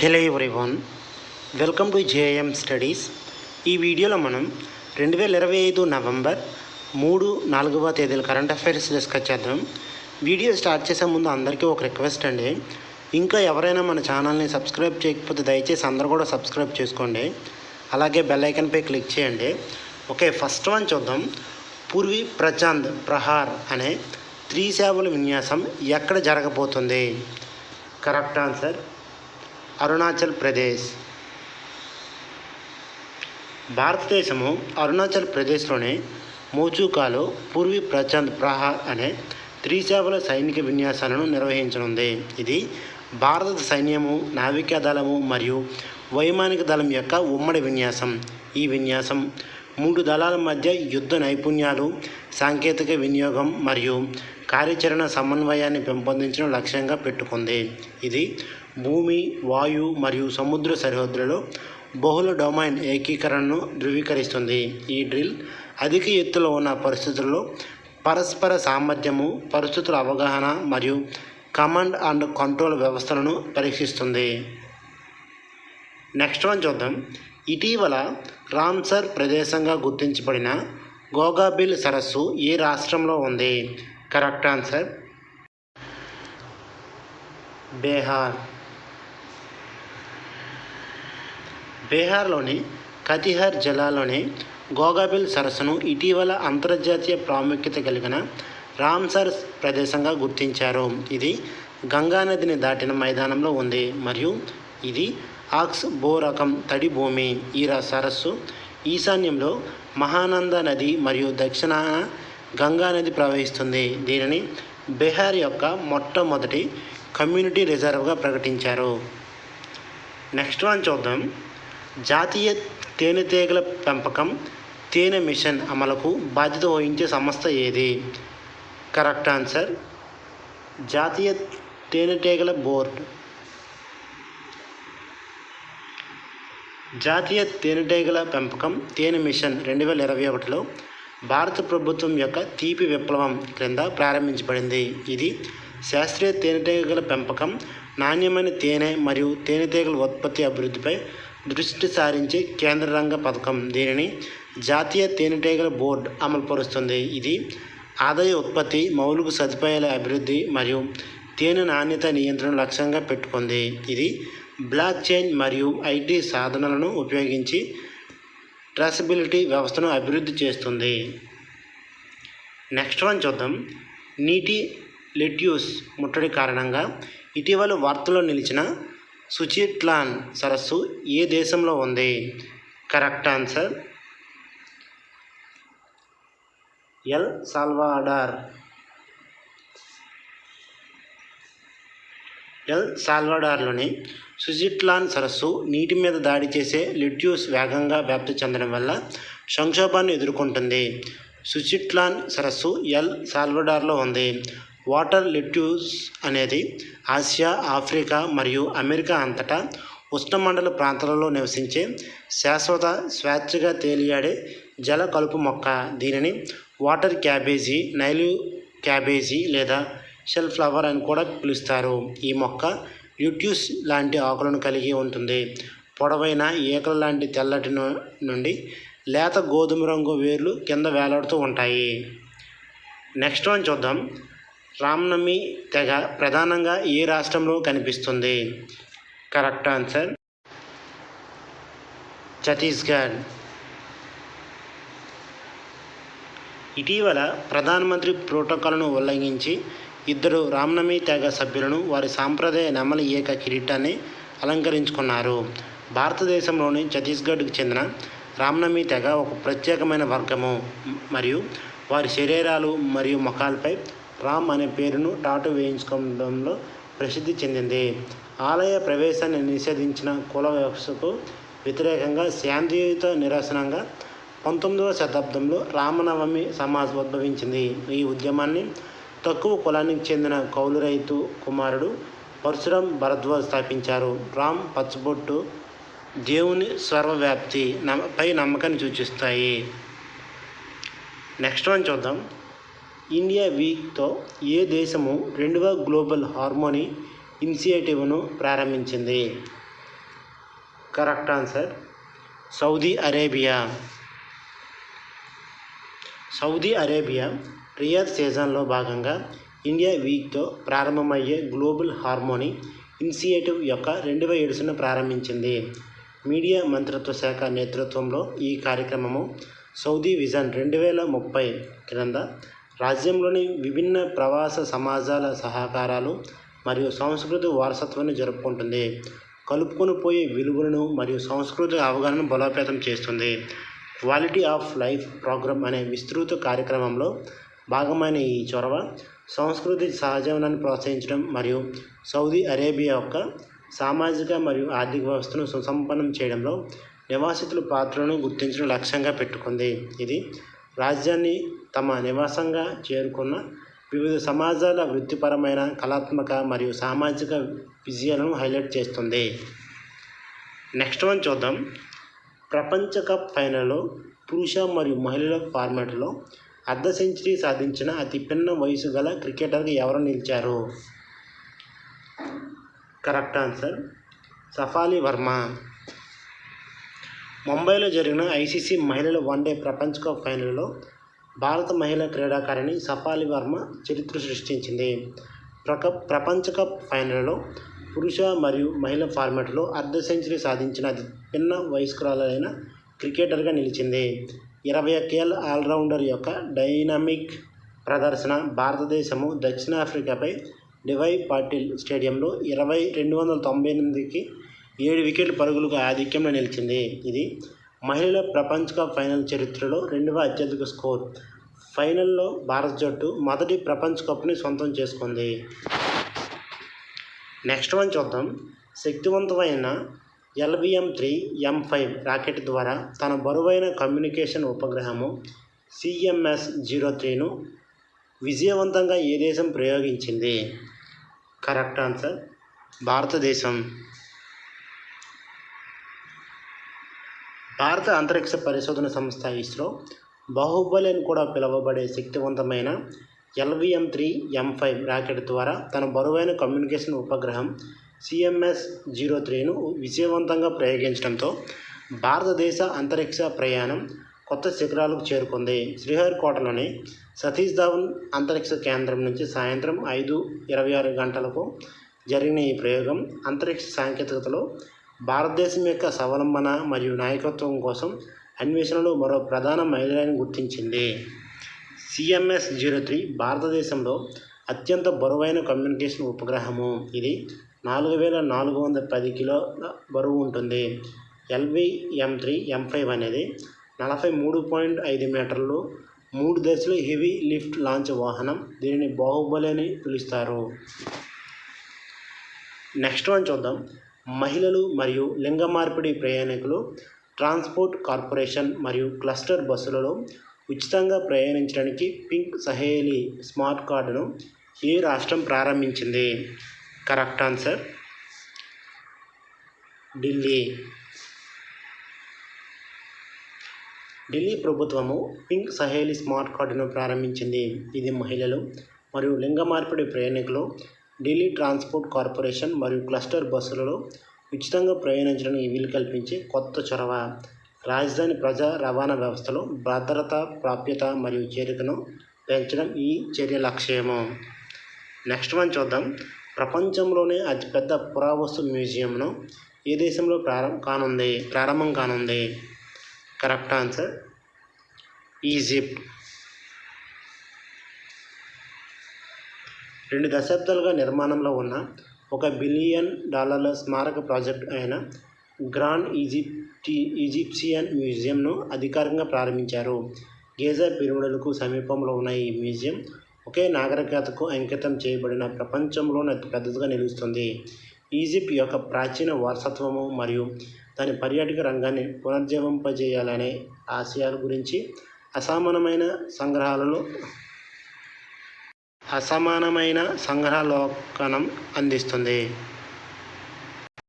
Hello everyone welcome to JM studies. ఈ వీడియోలో మనం రెండు వేల ఇరవై ఐదు నవంబర్ మూడు నాలుగవ తేదీల కరెంట్ అఫైర్స్ డిస్కస్ చేద్దాం. వీడియో స్టార్ట్ చేసే ముందు అందరికీ ఒక రిక్వెస్ట్ అండి. ఇంకా ఎవరైనా మన ఛానల్ని సబ్స్క్రైబ్ చేయకపోతే దయచేసి అందరూ కూడా సబ్స్క్రైబ్ చేసుకోండి. అలాగే బెల్ ఐకన్పై క్లిక్ చేయండి. ఓకే ఫస్ట్ వన్ చూద్దాం. పూర్వీ ప్రచాంద్ ప్రహార్ అనే త్రీ సేవల విన్యాసం ఎక్కడ జరగబోతుంది? Correct answer Arunachal Pradesh. భారతదేశము అరుణాచల్ ప్రదేశ్లోని మోచూకాలో పూర్వీ ప్రచంద్ ప్రహార్ అనే త్రిసేవల సైనిక విన్యాసాలను నిర్వహించనుంది. ఇది భారత సైన్యము నావికా దళము మరియు వైమానిక దళం యొక్క ఉమ్మడి విన్యాసం. ఈ విన్యాసం మూడు దళాల మధ్య యుద్ధ నైపుణ్యాలు సాంకేతిక వినియోగం మరియు కార్యాచరణ సమన్వయాన్ని పెంపొందించడం లక్ష్యంగా పెట్టుకుంది. ఇది భూమి వాయు మరియు సముద్ర సరిహద్దులలో బహుళ డొమైన్ ఏకీకరణను ధృవీకరిస్తుంది. ఈ డ్రిల్ అధిక ఎత్తులో ఉన్న పరిస్థితుల్లో పరస్పర సామర్థ్యము పరిస్థితుల అవగాహన మరియు కమాండ్ అండ్ కంట్రోల్ వ్యవస్థలను పరీక్షిస్తుంది. నెక్స్ట్ వన్ చూద్దాం. ఇటీవల రామ్సర్ ప్రదేశంగా గుర్తించబడిన గోగాబిల్ సరస్సు ఏ రాష్ట్రంలో ఉంది? Correct answer Bihar. బీహార్లోని కతిహార్ జిల్లాలోని గోగాబిల్ సరస్సును ఇటీవల అంతర్జాతీయ ప్రాముఖ్యత కలిగిన రామ్సర్ ప్రదేశంగా గుర్తించారు. ఇది గంగా నదిని దాటిన మైదానంలో ఉంది మరియు ఇది ఆక్స్ బో రకం తడి భూమి. ఈ సరస్సు ఈశాన్యంలో మహానంద నది మరియు దక్షిణాన గంగా నది ప్రవహిస్తుంది. దీనిని బీహార్ యొక్క మొట్టమొదటి కమ్యూనిటీ రిజర్వ్గా ప్రకటించారు. నెక్స్ట్ వన్ చూద్దాం. జాతీయ తేనెటీగల పెంపకం తేనె మిషన్ అమలుకు బాధ్యత వహించే సంస్థ ఏది? కరెక్ట్ ఆన్సర్ జాతీయ తేనెటీగల బోర్డు. జాతీయ తేనెటీగల పెంపకం తేనె మిషన్ రెండు వేల ఇరవై ఒకటిలో భారత ప్రభుత్వం యొక్క తీపి విప్లవం క్రింద ప్రారంభించబడింది. ఇది శాస్త్రీయ తేనెటీగల పెంపకం నాణ్యమైన తేనె మరియు తేనెటీగల ఉత్పత్తి అభివృద్ధిపై దృష్టి సారించే కేంద్ర రంగ పథకం దీనిని జాతీయ తేనెటీగల బోర్డు అమలుపరుస్తుంది. ఇది ఆదాయ ఉత్పత్తి మౌలిక సదుపాయాల అభివృద్ధి మరియు తేనె నాణ్యత నియంత్రణ లక్ష్యంగా పెట్టుకుంది. ఇది బ్లాక్ చైన్ మరియు ఐటీ సాధనాలను ఉపయోగించి ట్రేసబిలిటీ వ్యవస్థను అభివృద్ధి చేస్తుంది. నెక్స్ట్ వన్ చూద్దాం. నీటి లెట్యూస్ ముట్టడి కారణంగా ఇటీవల వార్తల్లో నిలిచిన సుచిట్లాన్ సరస్సు ఏ దేశంలో ఉంది? Correct answer. El Salvador. El సాల్వడార్లోని Suchitlan సరస్సు నీటి మీద దాడి చేసే లిట్యూస్ వేగంగా వ్యాప్తి చెందడం వల్ల సంక్షోభాన్ని ఎదుర్కొంటుంది. సుచిట్లాన్ సరస్సు ఎల్ సాల్వడార్లో ఉంది. వాటర్ లిట్యూస్ అనేది ఆసియా ఆఫ్రికా మరియు అమెరికా అంతటా ఉష్ణమండల ప్రాంతాలలో నివసించే శాశ్వత స్వేచ్ఛగా తేలియాడే జల కలుపు మొక్క. దీనిని వాటర్ క్యాబేజీ నైలు క్యాబేజీ లేదా షెల్ ఫ్లవర్ అని కూడా పిలుస్తారు. ఈ మొక్క ల్యూట్యూస్ లాంటి ఆకులను కలిగి ఉంటుంది. పొడవైన ఈకల లాంటి తెల్లటి నుండి లేత గోధుమ రంగు వేర్లు కింద వేలాడుతూ ఉంటాయి. నెక్స్ట్ వన్ చూద్దాం. రామ్నమి తెగ ప్రధానంగా ఏ రాష్ట్రంలో కనిపిస్తుంది. Correct answer? ఛత్తీస్గఢ్. ఇటీవల ప్రధానమంత్రి ప్రోటోకాల్ను ఉల్లంఘించి ఇద్దరు రామ్నమి తెగ సభ్యులను వారి సాంప్రదాయ నెమలి ఏక కిరీటాన్ని అలంకరించుకున్నారు. భారతదేశంలోని ఛత్తీస్గఢ్కు చెందిన రామ్నవమి తెగ ఒక ప్రత్యేకమైన వర్గము. మరియు వారి శరీరాలు మరియు ముఖాలపై రామ్ అనే పేరును టాటూ వేయించుకోవడంలో ప్రసిద్ధి చెందింది. ఆలయ ప్రవేశాన్ని నిషేధించిన కుల వ్యవస్థకు వ్యతిరేకంగా శాంతియుత నిరసనంగా పంతొమ్మిదవ శతాబ్దంలో రామనవమి సమాజ్ ఉద్భవించింది ఈ ఉద్యమాన్ని తక్కువ కులానికి చెందిన కౌలు రైతు కుమారుడు పరశురాం భరద్వాజ్ స్థాపించారు. రామ్ పచ్చబొట్టు దేవుని సర్వవ్యాప్తి నమ్మ పై నమ్మకాన్ని సూచిస్తాయి. నెక్స్ట్ వన్ చూద్దాం. ఇండియా వీక్తో ఏ దేశము రెండవ గ్లోబల్ హార్మోనీ ఇనిషియేటివ్ను ప్రారంభించింది? Correct answer Saudi Arabia. Saudi Arabia rear సీజన్లో భాగంగా ఇండియా వీక్తో ప్రారంభమయ్యే గ్లోబల్ హార్మోనీ ఇనిషియేటివ్ యొక్క రెండవ ఏడుసును ప్రారంభించింది. మీడియా మంత్రిత్వ శాఖ నేతృత్వంలో ఈ కార్యక్రమము సౌదీ విజన్ రెండు వేల ముప్పై క్రింద రాజ్యంలోని విభిన్న ప్రవాస సమాజాల సహకారాలు మరియు సంస్కృతి వారసత్వాన్ని జరుపుకుంటుంది. కలుపుకొని పోయే విలువలను మరియు సంస్కృతి అవగాహనను బలోపేతం చేస్తుంది. క్వాలిటీ ఆఫ్ లైఫ్ ప్రోగ్రామ్ అనే విస్తృత కార్యక్రమంలో భాగమైన ఈ చొరవ సంస్కృతి సహజీవనాన్ని ప్రోత్సహించడం మరియు సౌదీ అరేబియా యొక్క సామాజిక మరియు ఆర్థిక వ్యవస్థను సుసంపన్నం చేయడంలో నివాసితుల పాత్రను గుర్తించడం లక్ష్యంగా పెట్టుకుంది. ఇది రాజ్యాన్ని తమ నివాసంగా చేరుకున్న వివిధ సమాజాల వృత్తిపరమైన కళాత్మక మరియు సామాజిక విజయాలను హైలైట్ చేస్తుంది. నెక్స్ట్ వన్ చూద్దాం. ప్రపంచ కప్ ఫైనల్లో పురుష మరియు మహిళల ఫార్మాట్లో అర్ధ సెంచరీ సాధించిన అతి పిన్న వయసు గల క్రికెటర్కి ఎవరు నిలిచారు? Correct answer Shafali Verma. ముంబైలో జరిగిన ఐసీసీ మహిళల వన్డే ప్రపంచ కప్ ఫైనల్లో భారత మహిళా క్రీడాకారిణి సఫాలి వర్మ చరిత్ర సృష్టించింది. ప్రక ప్రపంచ కప్ ఫైనల్లో పురుష మరియు మహిళ ఫార్మాట్లో అర్ధ సెంచరీ సాధించిన అతి చిన్న వయస్కురాలైన క్రికెటర్గా నిలిచింది. ఇరవై ఒక్కేళ్ళ ఆల్రౌండర్ యొక్క డైనమిక్ ప్రదర్శన భారతదేశము దక్షిణాఫ్రికాపై డివై పాటిల్ స్టేడియంలో ఇరవై రెండు వందల తొంభై ఎనిమిదికి ఏడు వికెట్ల పరుగులకు ఆధిక్యంలో నిలిచింది ఇది. మహిళల ప్రపంచ కప్ ఫైనల్ చరిత్రలో రెండవ అత్యధిక స్కోర్. ఫైనల్లో భారత జట్టు మొదటి ప్రపంచ కప్ని సొంతం చేసుకుంది. నెక్స్ట్ వన్ చూద్దాం. శక్తివంతమైన LVM three M five rocket ద్వారా తన బరువైన కమ్యూనికేషన్ ఉపగ్రహము సిఎంఎస్ జీరో త్రీను విజయవంతంగా ఏ దేశం ప్రయోగించింది? కరెక్ట్ ఆన్సర్ భారతదేశం. భారత అంతరిక్ష పరిశోధన సంస్థ ఇస్రో బాహుబలి అని కూడా పిలువబడే శక్తివంతమైన LVM three M five rocket ద్వారా తన బరువైన కమ్యూనికేషన్ ఉపగ్రహం సిఎంఎస్ జీరో త్రీను విజయవంతంగా ప్రయోగించడంతో భారతదేశ అంతరిక్ష ప్రయాణం కొత్త శిఖరాలకు చేరుకుంది. శ్రీహరికోటలోని సతీష్ ధావన్ అంతరిక్ష కేంద్రం నుంచి సాయంత్రం ఐదు ఇరవై ఆరు గంటలకు జరిగిన ఈ ప్రయోగం అంతరిక్ష సాంకేతికతలో భారతదేశం యొక్క స్వావలంబన మరియు నాయకత్వం కోసం అన్వేషణలో మరో ప్రధాన మైలురాయిని గుర్తించింది. సిఎంఎస్ జీరో త్రీ భారతదేశంలో అత్యంత బరువైన కమ్యూనికేషన్ ఉపగ్రహము. ఇది నాలుగు వేల నాలుగు వందల పది కిలోల బరువు ఉంటుంది. ఎల్విఎం త్రీ ఎం ఫైవ్ అనేది నలభై మూడు పాయింట్ ఐదు మీటర్లు మూడు దశలు హెవీ లిఫ్ట్ లాంచ్ వాహనం. దీనిని బాహుబలి అని పిలుస్తారు. నెక్స్ట్ వన్ చూద్దాం. మహిళలు మరియు లింగ మార్పిడి ప్రయాణికులు ట్రాన్స్పోర్ట్ కార్పొరేషన్ మరియు క్లస్టర్ బస్సులలో ఉచితంగా ప్రయాణించడానికి పింక్ సహేలి స్మార్ట్ కార్డును ఏ రాష్ట్రం ప్రారంభించింది? Correct answer Delhi. ఢిల్లీ ప్రభుత్వము పింక్ సహేలి స్మార్ట్ కార్డును ప్రారంభించింది. ఇది మహిళలు మరియు లింగ మార్పిడి ప్రయాణికులు ఢిల్లీ ట్రాన్స్పోర్ట్ కార్పొరేషన్ మరియు క్లస్టర్ బస్సులలో ఉచితంగా ప్రయాణించడానికి వీలు కల్పించే కొత్త చొరవ. రాజధాని ప్రజా రవాణా వ్యవస్థలో భద్రత ప్రాప్యత మరియు చేరికను పెంచడం ఈ చర్య లక్ష్యము. నెక్స్ట్ మనం చూద్దాం. ప్రపంచంలోనే అతిపెద్ద పురావస్తు మ్యూజియంను ఏ దేశంలో ప్రారంభం కానుంది? ప్రారంభం కానుంది. Correct answer Egypt. రెండు దశాబ్దాలుగా నిర్మాణంలో ఉన్న ఒక బిలియన్ డాలర్ల స్మారక ప్రాజెక్ట్ అయిన గ్రాండ్ ఈజిప్టి ఈజిప్షియన్ మ్యూజియంను అధికారికంగా ప్రారంభించారు. గేజా పిరమిడులకు సమీపంలో ఉన్న ఈ మ్యూజియం ఒకే నాగరికతకు అంకితం చేయబడిన ప్రపంచంలోనే అతి పెద్దదిగా నిలుస్తుంది. ఈజిప్ట్ యొక్క ప్రాచీన వారసత్వము మరియు దాని పర్యాటక రంగాన్ని పునర్జీవింపజేయాలనే ఆశయాల గురించి అసామానమైన సంగ్రహాలలో అసమానమైన సంగ్రహలోకనం అందిస్తుంది.